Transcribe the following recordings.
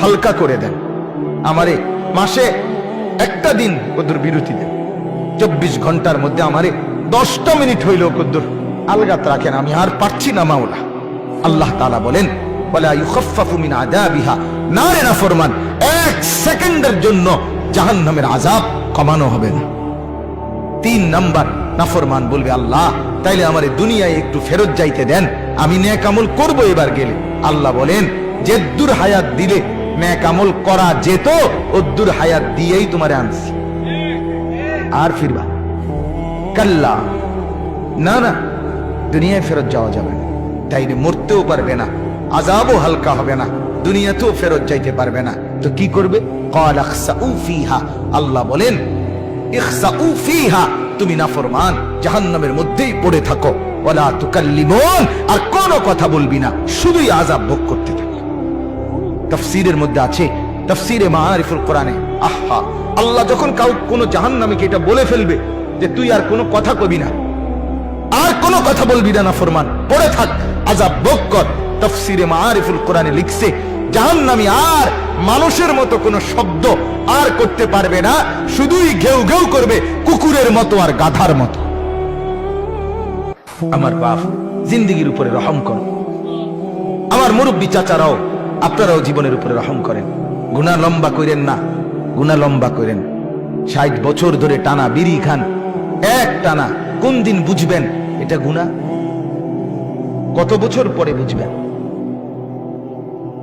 হালকা করে দেন। আমারে মাসে একটা দিন কদ্দুর বিরতি দেন। চব্বিশ ঘণ্টার মধ্যে আমারে দশটা মিনিট হইল কদ্দুর। আলগাত রাখেন, আমি আর পারছি না, মাওলা। আল্লাহ তালা বলেন না রে নাফরমান এক সেকেন্ডের জন্য জাহান্নামের আজাব কমানো হবে না। তিন নাম্বার নাফরমান বলবে, আল্লাহ, তাইলে আমার দুনিয়ায় একটু ফেরত যাইতে দেন। আমি ন্যাক আমল করব এবার গেলে। আল্লাহ বলেন যে দূর হায়াত দিলে নেকামল করা যেত, অদ্দুর হায়াত দিয়েই তোমার আনছি। আর ফিরবা কাল্লা। না না, দুনিয়ায় ফেরত যাওয়া যাবে না। তাই মরতেও পারবে না আজাবও হালকা হবে না, দুনিয়াতেও ফেরত যাইতে পারবে না। তো কি করবে? আল্লাহ বলেন তুমি নাফরমান, জাহান্নামের মধ্যেই পড়ে থাকো। ওলা তুকাল্লিমন, আর কোনো কথা বলবি না। শুধুই আজাব ভোগ করতে থাকো। তাফসীরের মধ্যে আছে। তাফসীরে মাআরিফুল কোরআনে, আহা, আল্লাহ যখন কাউ কোন জাহান্নামীকে এটা বলে ফেলবে যে তুই আর কোনো কথা কবি না। আর কোনো কথা বলবি না, নাফরমান। পড়ে থাক। আযাব ভোগ কর। তাফসীরে মাআরিফুল কোরআনে লিখছে আর মানুষের মতো কোনো শব্দ আর করতে পারবে না। শুধুই ঘেউ ঘেউ করবে কুকুরের মতো আর গাধার মতো। আমার বাপ জিন্দিগির উপরে রহম করো। আমার মুরব্বী চাচারাও আপনারাও জীবনের উপরে রহম করেন। গুণা লম্বা করেন না। গুণা লম্বা করেন ষাট বছর ধরে টানা বিড়ি খান। এক টানা। কোন দিন বুঝবেন? এটা গুণা কত বছর পরে বুঝবেন?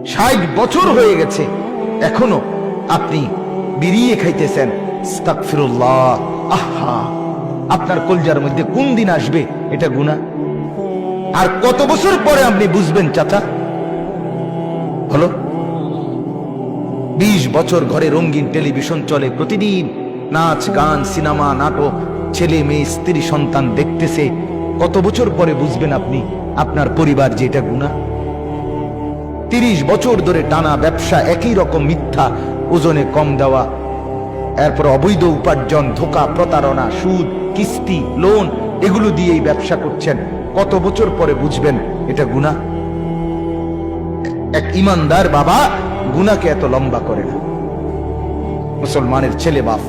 ষাট বছর হয়ে গেছে। এখনও আপনি বিড়িয়ে খাইতেছেন। আহা! আপনার কলজার মধ্যে কোন দিন আসবে? এটা গুণা আর কত বছর পরে আপনি বুঝবেন, চাচা? হলো? বিশ বছর ঘরে রঙিন টেলিভিশন চলে প্রতিদিন। নাচ, গান, সিনেমা, নাটক, ছেলে মেয়ে, স্ত্রী, সন্তান দেখতেছে। কত বছর পরে বুঝবেন আপনি আপনার পরিবার যে এটা গুণা তিরিশ বছর ধরে টানা ব্যবসা একই রকম মিথ্যা, ওজনে কম দেওয়া। এরপর অবৈধ উপার্জন, ধোকা, প্রতারণা, সুদ, কিস্তি, লোন, এগুলো দিয়েই ব্যবসা করছেন। কত বছর পরে বুঝবেন এটা গুণা এক ইমানদার বাবা গুনাকে এত লম্বা করে না। মুসলমানের ছেলে বাপ,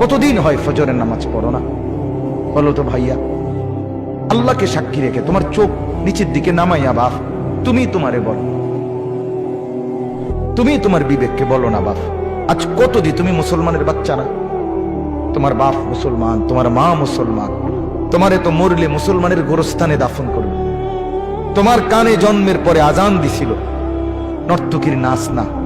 কতদিন হয় ফজরের নামাজ পড়ো না? বলো তো ভাইয়া, আল্লাহকে সাক্ষী রেখে তোমার চোখ নিচের দিকে নামাইয়া বাপ, তুমি তোমারে বলো। তুমি তোমার বিবেককে বলো না বাপ, আজ কত দি তুমি মুসলমানের বাচ্চা না? তোমার বাপ মুসলমান, তোমার মা মুসলমান, তোমারে তো মরলে মুসলমানের গোরস্থানে দাফন করবে। তোমার কানে জন্মের পরে আজান দিছিল নর্তকীর নাচ না।